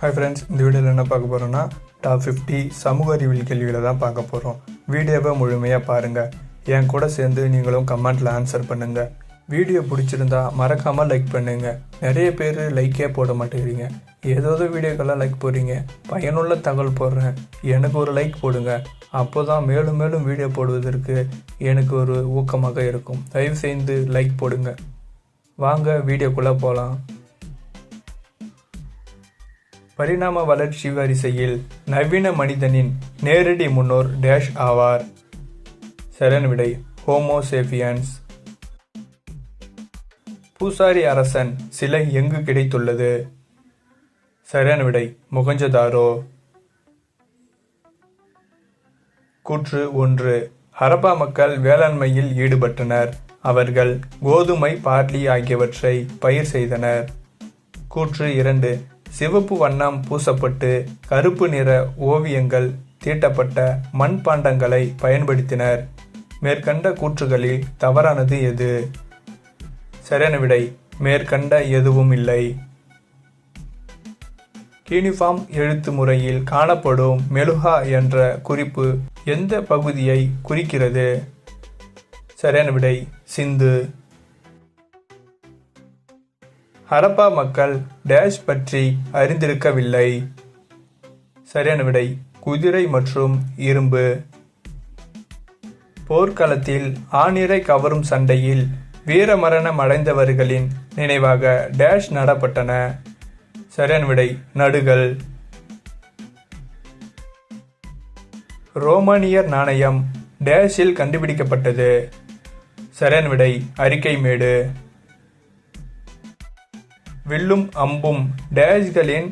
Hi friends இந்த வீடியோவில் என்ன பார்க்க போகிறோன்னா டாப் ஃபிஃப்டி சமூக அறிவியல் கேள்விகளை தான் பார்க்க போகிறோம் வீடியோவை முழுமையாக பாருங்கள் என் கூட சேர்ந்து நீங்களும் கமெண்ட்டில் ஆன்சர் பண்ணுங்கள் வீடியோ பிடிச்சிருந்தா மறக்காமல் லைக் பண்ணுங்கள் நிறைய பேர் லைக்கே போட மாட்டேங்கிறீங்க. ஏதாவது வீடியோக்கெல்லாம் லைக் போடுறீங்க. பயனுள்ள தகவல் போடுறேன். எனக்கு ஒரு லைக் போடுங்க. அப்போ தான் மேலும் மேலும் வீடியோ போடுவதற்கு எனக்கு ஒரு ஊக்கமாக இருக்கும். தயவு செய்து லைக் போடுங்க. வாங்க வீடியோக்குள்ளே போகலாம் பரிணாம வளர்ச்சி வரிசையில் நவீன மனிதனின் நேரடி முன்னோர் டேஷ் ஆவார். சரண் விடை ஹோமோசேபியன்ஸ் பூசாரி அரசன் சிலை எங்கு கிடைத்துள்ளது? சரண் விடை முகஞ்சதாரோ. கூற்று ஒன்று. ஹரப்பா மக்கள் வேளாண்மையில் ஈடுபட்டனர். அவர்கள் கோதுமை பார்லி ஆகியவற்றை பயிர் செய்தனர். கூற்று இரண்டு. சிவப்பு வண்ணம் பூசப்பட்டு கருப்பு நிற ஓவியங்கள் தீட்டப்பட்ட மண்பாண்டங்களை பயன்படுத்தினர். மேற்கண்ட கூற்றுகளில் தவறானது எது? சரியான விடை மேற்கண்ட எதுவும் இல்லை. யூனிஃபார்ம் எழுத்து முறையில் காணப்படும் மெலுஹா என்ற குறிப்பு எந்த பகுதியை குறிக்கிறது? சரியான விடை சிந்து. ஹரப்பா மக்கள் டேஷ் பற்றி அறிந்திருக்கவில்லை. சரியான விடை குதிரை மற்றும் இரும்பு. போர்க்களத்தில் ஆணிரை கவரும் சண்டையில் வீரமரணம் அடைந்தவர்களின் நினைவாக டேஷ் நடப்பட்டன. சரியான விடை நடுகள். ரோமானியர் நாணயம் டேஷில் கண்டுபிடிக்கப்பட்டது. சரியான விடை அறிக்கைமேடு வில்லும் அம்பும் டேஷ்களின்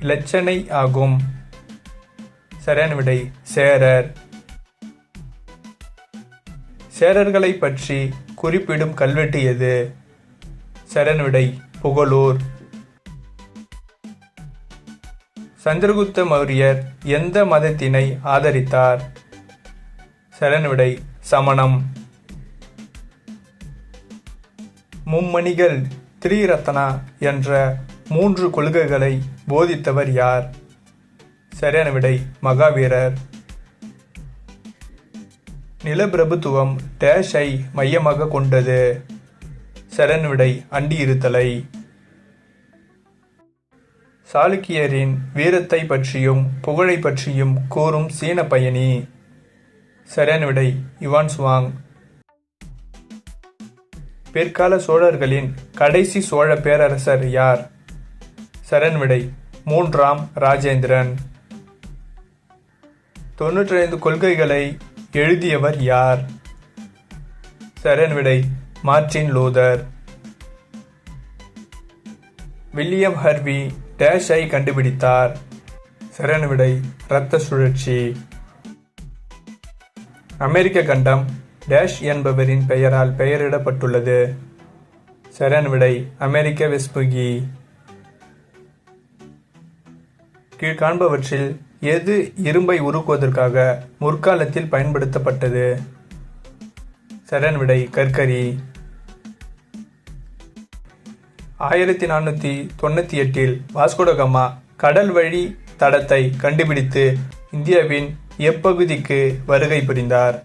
இலச்சனை ஆகும். சரியான விடை சேரர். சேரர்களை பற்றி குறிப்பிடும் கல்வெட்டு எது? சரியான விடை புகழூர். சந்திரகுப்த மௌரியர் எந்த மதத்தினை ஆதரித்தார்? சரண் விடை சமணம். மும்மணிகள் திரிரத்னா என்ற மூன்று கொள்கைகளை போதித்தவர் யார்? சரியான விடை மகாவீரர். நிலப்பிரபுத்துவம் டேஷை மையமாக கொண்டது. சரண் விடை அண்டியிருத்தலை சாளுக்கியரின் வீரத்தை பற்றியும் புகழை பற்றியும் கூறும் சீன பயணி. சரியான விடை இவான் சுவாங் பிற்கால சோழர்களின் கடைசி சோழ பேரரசர் யார்? சரண்விடை மூன்றாம் ராஜேந்திரன். தொன்னூற்றி ஐந்து கொள்கைகளை எழுதியவர் யார்? சரண்விடை மார்டின் லூதர். வில்லியம் ஹர்வி டேஷை கண்டுபிடித்தார். சரண்விடை இரத்த சுழற்சி. அமெரிக்க கண்டம் டேஷ் என்பவரின் பெயரால் பெயரிடப்பட்டுள்ளது. சரண் விடை அமெரிக்க வெஸ்புகி. கீழ்காண்பவற்றில் எது இரும்பை உருக்குவதற்காக முற்காலத்தில் பயன்படுத்தப்பட்டது? சரண் விடை கற்கரி. ஆயிரத்தி நானூற்றி தொண்ணூற்றி எட்டில் வாஸ்கோடகமா கடல் வழி தடத்தை கண்டுபிடித்து இந்தியாவின் எப்பகுதிக்கு வருகை புரிந்தார்.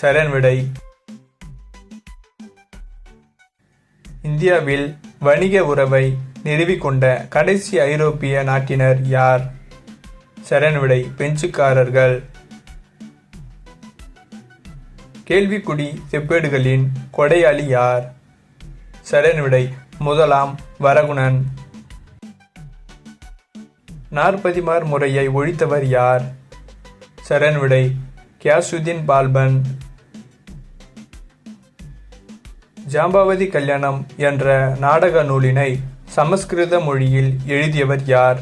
சரண் விடை. இந்தியாவில் வணிக உறவை நிறுவிக்கொண்ட கடைசி ஐரோப்பிய நாட்டினர் யார்? சரணவிடை பெஞ்சுக்காரர்கள் கேள்விக்குடி செப்பேடுகளின் கொடையாளி யார்? சரணவிடை முதலாம் வரகுணன். நாற்பதிமார் முறையை ஒழித்தவர் யார்? சரண்விடை கியாசுதீன் பால்பன். ஜாம்பாவதி கல்யாணம் என்ற நாடக நூலினை சமஸ்கிருத மொழியில் எழுதியவர் யார்?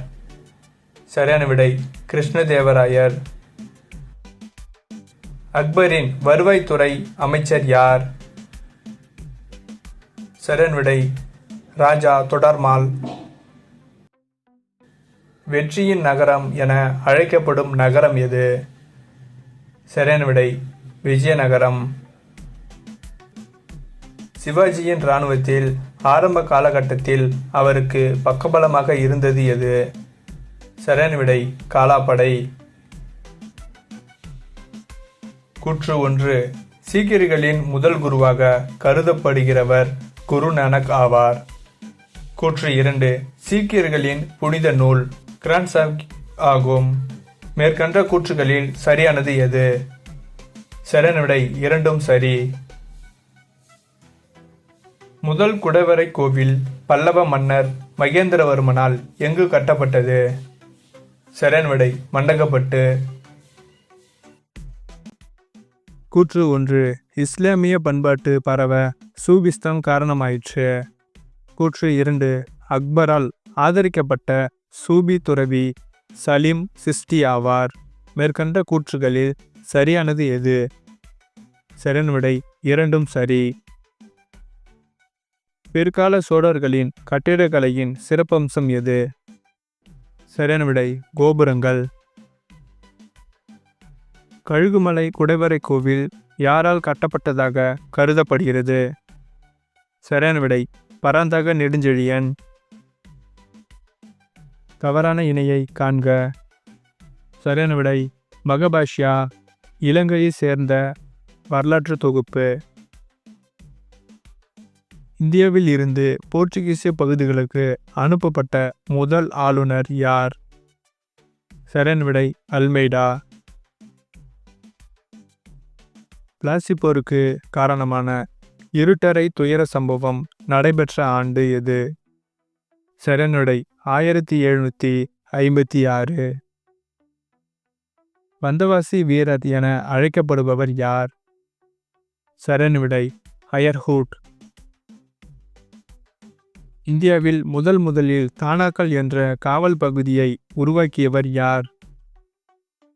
சரியான விடை கிருஷ்ணதேவராயர். அக்பரின் வருவாய்த்துறை அமைச்சர் யார்? சரண் விடை ராஜா தொடர்மால். வெற்றியின் நகரம் என அழைக்கப்படும் நகரம் எது? சரியான விடை விஜயநகரம். சிவாஜியின் இராணுவத்தில் ஆரம்ப காலகட்டத்தில் அவருக்கு பக்கபலமாக இருந்தது எது? சரியான விடை காலாப்படை. கூற்று ஒன்று. சீக்கியர்களின் முதல் குருவாக கருதப்படுகிறவர் குரு நானக் ஆவார். கூற்று இரண்டு. சீக்கியர்களின் புனித நூல் கிராண்ட் சாஹிப் ஆகும். மேற்கண்ட கூற்றுகளில் சரியானது எது? சரியான விடை இரண்டும் சரி. முதல் குடவரை கோவில் பல்லவ மன்னர் மகேந்திரவர்மனால் எங்கு கட்டப்பட்டது? சரியான மண்டகப்பட்டு. கூற்று ஒன்று இஸ்லாமிய பண்பாட்டு பரவ சூபிஸ்தம் காரணமாயிற்று. கூற்று இரண்டு அக்பரால் ஆதரிக்கப்பட்ட சூபி துறவி சலீம் சிஸ்டி ஆவார். மேற்கண்ட கூற்றுகளில் சரியானது எது? சரண்விடை இரண்டும் சரி. பிற்கால சோழர்களின் கட்டிடக்கலையின் சிறப்பம்சம் எது? சரியான விடை கோபுரங்கள். கழுகுமலை குடைவரை கோவில் யாரால் கட்டப்பட்டதாக கருதப்படுகிறது? சரியான விடை பராந்தக நெடுஞ்செழியன். தவறான இணையை காண்க. சரியான விடை மகபாஷ்யா இலங்கையை சேர்ந்த வரலாற்று தொகுப்பு. இந்தியாவில் இருந்து போர்ச்சுகீசிய பகுதிகளுக்கு அனுப்பப்பட்ட முதல் ஆளுநர் யார்? சரியான விடை அல்மெய்டா. பிளாசி போருக்கு காரணமான இருட்டரை துயர சம்பவம் நடைபெற்ற ஆண்டு எது? சரணுடை ஆயிரத்தி எழுநூற்றி ஐம்பத்தி ஆறு. வந்தவாசி வீரர் என அழைக்கப்படுபவர் யார்? சரணுடை ஹயர்ஹூட் இந்தியாவில் முதல் முதலில் தானாக்கல் என்ற காவல் பகுதியை உருவாக்கியவர் யார்?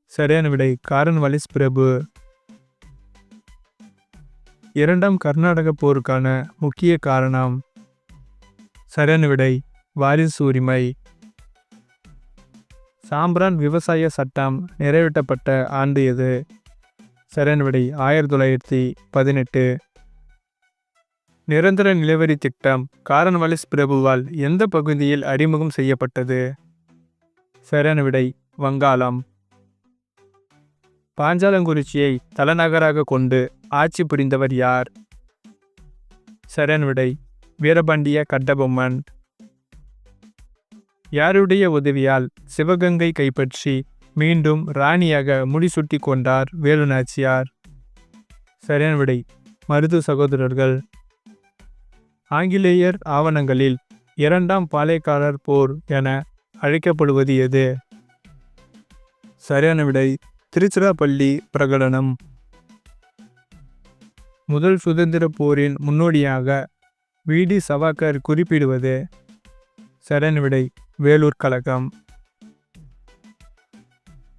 சரியான விடை காரன்வாலிஸ் பிரபு இரண்டாம் கர்நாடக போருக்கான முக்கிய காரணம். சரியான விடை வாரிசு உரிமை. சாம்பிரான் விவசாய சட்டம் நிறைவேற்றப்பட்ட ஆண்டு எது? சரியான விடை ஆயிரத்தி தொள்ளாயிரத்தி பதினெட்டு. நிரந்தர நிலவரி திட்டம் காரன்வாலிஸ் பிரபுவால் எந்த பகுதியில் அறிமுகம் செய்யப்பட்டது? சரியான விடை வங்காளம். பாஞ்சாலங்குறிச்சியை தலைநகராக கொண்டு ஆட்சி புரிந்தவர் யார்? சரியான விடை வீரபாண்டிய கட்டபொம்மன். யாருடைய உதவியால் சிவகங்கை கைப்பற்றி மீண்டும் ராணியாக முடிசூட்டி கொண்டார் வேலுநாச்சியார்? சரியான விடை மருது சகோதரர்கள். ஆங்கிலேயர் ஆவணங்களில் இரண்டாம் பாளையக்காரர் போர் என அழைக்கப்படுவது எது? சரியான விடை திருச்சிராப்பள்ளி பிரகடனம். முதல் சுதந்திர போரின் முன்னோடியாக விடி சவாக்கர் குறிப்பிடுவது. சரியான விடை வேலூர் கழகம்.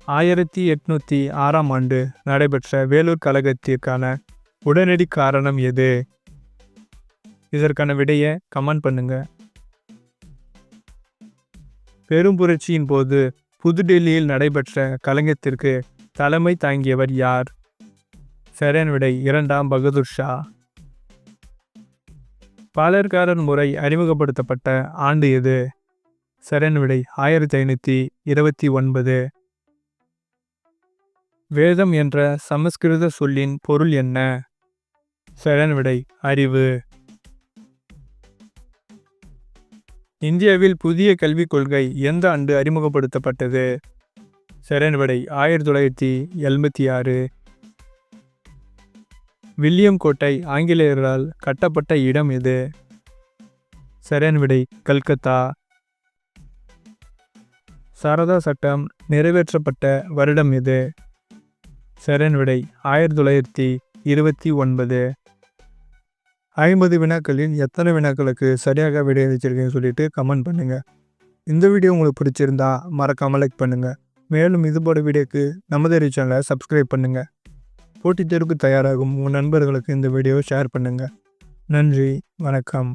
ஆயிரத்தி எட்நூத்தி ஆறாம் ஆண்டு நடைபெற்ற வேலூர் கழகத்திற்கான உடனடி காரணம் எது? இதற்கான விடையை கமெண்ட் பண்ணுங்க. பெரும் புரட்சியின் போது புதுடெல்லியில் நடைபெற்ற கலைஞத்திற்கு தலைமை தாங்கியவர் யார்? சரண் விடை இரண்டாம் பகதூர் ஷா. பாலர்காரன் முறை அறிமுகப்படுத்தப்பட்ட ஆண்டு எது? சரண் விடை ஆயிரத்தி ஐநூற்றி இருபத்தி ஒன்பது. வேதம் என்ற சமஸ்கிருத சொல்லின் பொருள் என்ன? சரண் விடை அறிவு. இந்தியாவில் புதிய கல்விக் கொள்கை எந்த ஆண்டு அறிமுகப்படுத்தப்பட்டது? சரியான விடை ஆயிரத்தி தொள்ளாயிரத்தி எண்பத்தி ஆறு. வில்லியம் கோட்டை ஆங்கிலேயரால் கட்டப்பட்ட இடம் எது? சரியான விடை கல்கத்தா. சாரதா சட்டம் நிறைவேற்றப்பட்ட வருடம் எது? சரியான விடை ஆயிரத்தி தொள்ளாயிரத்தி இருபத்தி ஒன்பது. ஐம்பது வினாக்களில் எத்தனை வினாக்களுக்கு சரியாக விடை அளிச்சிருக்கேன்னு சொல்லிட்டு கமெண்ட் பண்ணுங்கள் இந்த வீடியோ உங்களுக்கு பிடிச்சிருந்தா மறக்காமல் லைக் பண்ணுங்கள் மேலும் இதுபோல வீடியோக்கு நமது சேனலை சப்ஸ்கிரைப் பண்ணுங்கள் போட்டித் தேர்வுக்கு தயாராகும் உங்கள் நண்பர்களுக்கு இந்த வீடியோவை ஷேர் பண்ணுங்கள் நன்றி வணக்கம்.